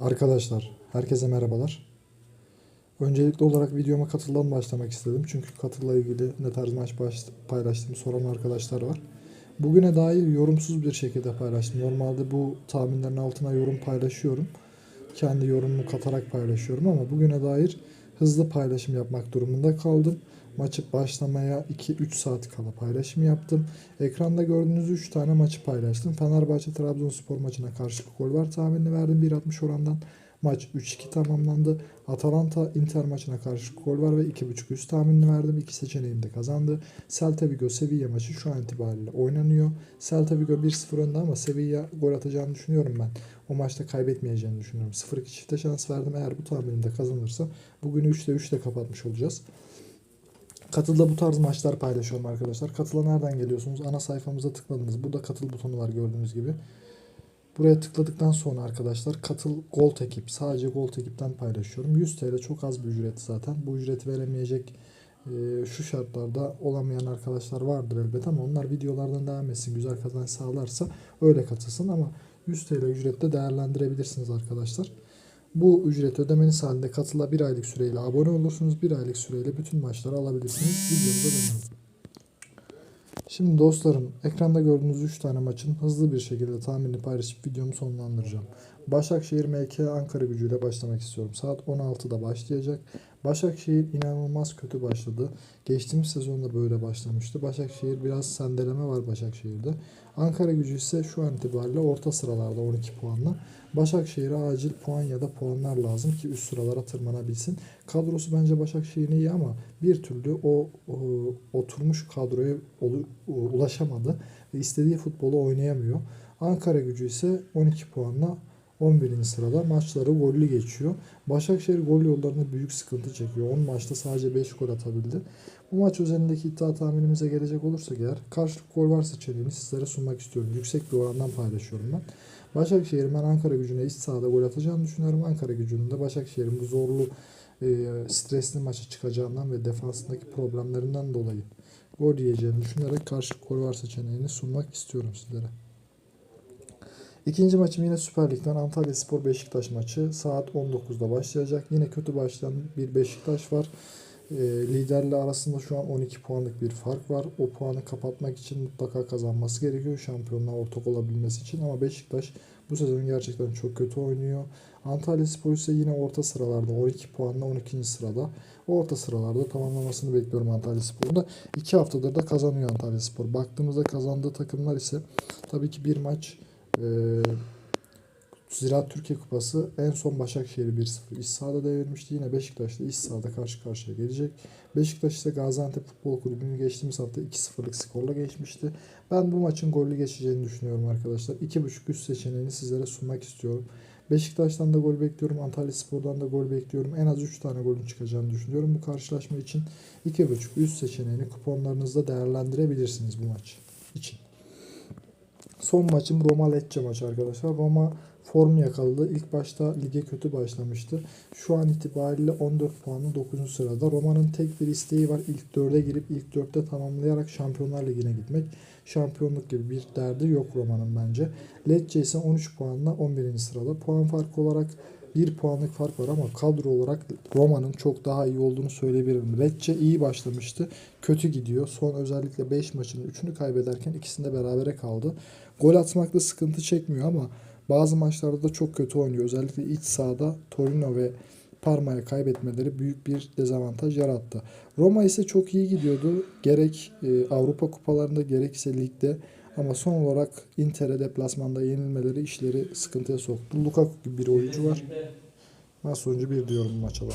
Arkadaşlar, herkese merhabalar. Öncelikli olarak videoma katıldan başlamak istedim. Çünkü katılla ilgili ne tarz maç paylaştığımı soran arkadaşlar var. Bugüne dair yorumsuz bir şekilde paylaştım. Normalde bu tahminlerin altına yorum paylaşıyorum. Kendi yorumumu katarak paylaşıyorum ama bugüne dair hızlı paylaşım yapmak durumunda kaldım. Maçı başlamaya 2-3 saat kala paylaşım yaptım. Ekranda gördüğünüz 3 tane maçı paylaştım. Fenerbahçe Trabzonspor maçına karşılık gol var tahminini verdim 1.60 orandan. Maç 3-2 tamamlandı. Atalanta Inter maçına karşılık gol var ve 2.5 üst tahminini verdim. İki seçeneğim de kazandı. Celta Vigo Sevilla maçı şu an itibariyle oynanıyor. Celta Vigo 1-0 önde ama Sevilla gol atacağını düşünüyorum ben. O maçta kaybetmeyeceğini düşünüyorum. 0-2 çifte şans verdim. Eğer bu tahminimde kazanırsa bugünü 3'te 3'te kapatmış olacağız. Katılda bu tarz maçlar paylaşıyorum arkadaşlar. Katıla nereden geliyorsunuz? Ana sayfamıza tıkladınız. Burada katıl butonu var gördüğünüz gibi. Buraya tıkladıktan sonra arkadaşlar katıl Gold ekip sadece Gold ekipten paylaşıyorum. 100 TL çok az bir ücret zaten. Bu ücreti veremeyecek e, şu şartlarda olamayan arkadaşlar vardır elbet ama onlar videolardan devam etsin. Güzel kazanç sağlarsa öyle katılsın ama 100 TL ücretle değerlendirebilirsiniz arkadaşlar. Bu ücreti ödemeniz halinde katıla bir aylık süreyle abone olursunuz. Bir aylık süreyle bütün maçları alabilirsiniz. Videomuza dönelim. Şimdi dostlarım ekranda gördüğünüz 3 tane maçın hızlı bir şekilde tahminini paylaşıp videomu sonlandıracağım. Başakşehir MK Ankara gücüyle başlamak istiyorum. Saat 16'da başlayacak. Başakşehir inanılmaz kötü başladı. Geçtiğimiz sezonda böyle başlamıştı. Başakşehir biraz sendeleme var Başakşehir'de. Ankara gücü ise şu an itibariyle orta sıralarda 12 puanla. Başakşehir'e acil puan ya da puanlar lazım ki üst sıralara tırmanabilsin. Kadrosu bence Başakşehir'in iyi ama bir türlü o, o oturmuş kadroya ulaşamadı istediği futbolu oynayamıyor. Ankara gücü ise 12 puanla 11. sırada maçları gollü geçiyor. Başakşehir gol yollarında büyük sıkıntı çekiyor. 10 maçta sadece 5 gol atabildi. Bu maç üzerindeki iddia tahminimize gelecek olursak eğer karşılık gol var seçeneğini sizlere sunmak istiyorum. Yüksek bir orandan paylaşıyorum ben. Başakşehir'in ben Ankara gücüne iç sahada gol atacağını düşünüyorum. Ankara gücünün de Başakşehir'in bu zorlu e, stresli maça çıkacağından ve defansındaki problemlerinden dolayı gol yiyeceğini düşünerek karşılık gol var seçeneğini sunmak istiyorum sizlere. İkinci maçım yine Süper Lig'den Antalya Spor Beşiktaş maçı saat 19'da başlayacak. Yine kötü başlayan bir Beşiktaş var. E, liderle arasında şu an 12 puanlık bir fark var. O puanı kapatmak için mutlaka kazanması gerekiyor şampiyonluğa ortak olabilmesi için. Ama Beşiktaş bu sezon gerçekten çok kötü oynuyor. Antalya Spor ise yine orta sıralarda 12 puanla 12. sırada. Orta sıralarda tamamlamasını bekliyorum Antalya Spor'un da. 2 haftadır da kazanıyor Antalya Spor. Baktığımızda kazandığı takımlar ise tabii ki bir maç e, Ziraat Türkiye Kupası en son Başakşehir'i 1-0 iç sahada devirmişti. Yine Beşiktaş'ta iç sahada karşı karşıya gelecek. Beşiktaş ise Gaziantep Futbol Kulübü'nü geçtiğimiz hafta 2-0'lık skorla geçmişti. Ben bu maçın gollü geçeceğini düşünüyorum arkadaşlar. 2.5 üst seçeneğini sizlere sunmak istiyorum. Beşiktaş'tan da gol bekliyorum. Antalya Spor'dan da gol bekliyorum. En az 3 tane golün çıkacağını düşünüyorum bu karşılaşma için. 2.5 üst seçeneğini kuponlarınızda değerlendirebilirsiniz bu maç için. Son maçım Roma Lecce maçı arkadaşlar. Roma form yakaladı. İlk başta lige kötü başlamıştı. Şu an itibariyle 14 puanlı 9. sırada. Roma'nın tek bir isteği var. İlk 4'e girip ilk 4'te tamamlayarak Şampiyonlar Ligi'ne gitmek. Şampiyonluk gibi bir derdi yok Roma'nın bence. Lecce ise 13 puanla 11. sırada. Puan farkı olarak 1 puanlık fark var ama kadro olarak Roma'nın çok daha iyi olduğunu söyleyebilirim. Lecce iyi başlamıştı. Kötü gidiyor. Son özellikle 5 maçın 3'ünü kaybederken ikisinde berabere kaldı. Gol atmakta sıkıntı çekmiyor ama bazı maçlarda da çok kötü oynuyor. Özellikle iç sahada Torino ve Parma'ya kaybetmeleri büyük bir dezavantaj yarattı. Roma ise çok iyi gidiyordu. Gerek e, Avrupa kupalarında gerekse ligde ama son olarak Inter'e deplasmanda yenilmeleri işleri sıkıntıya soktu. Lukaku gibi bir oyuncu var. Ben sonucu bir diyorum maça da.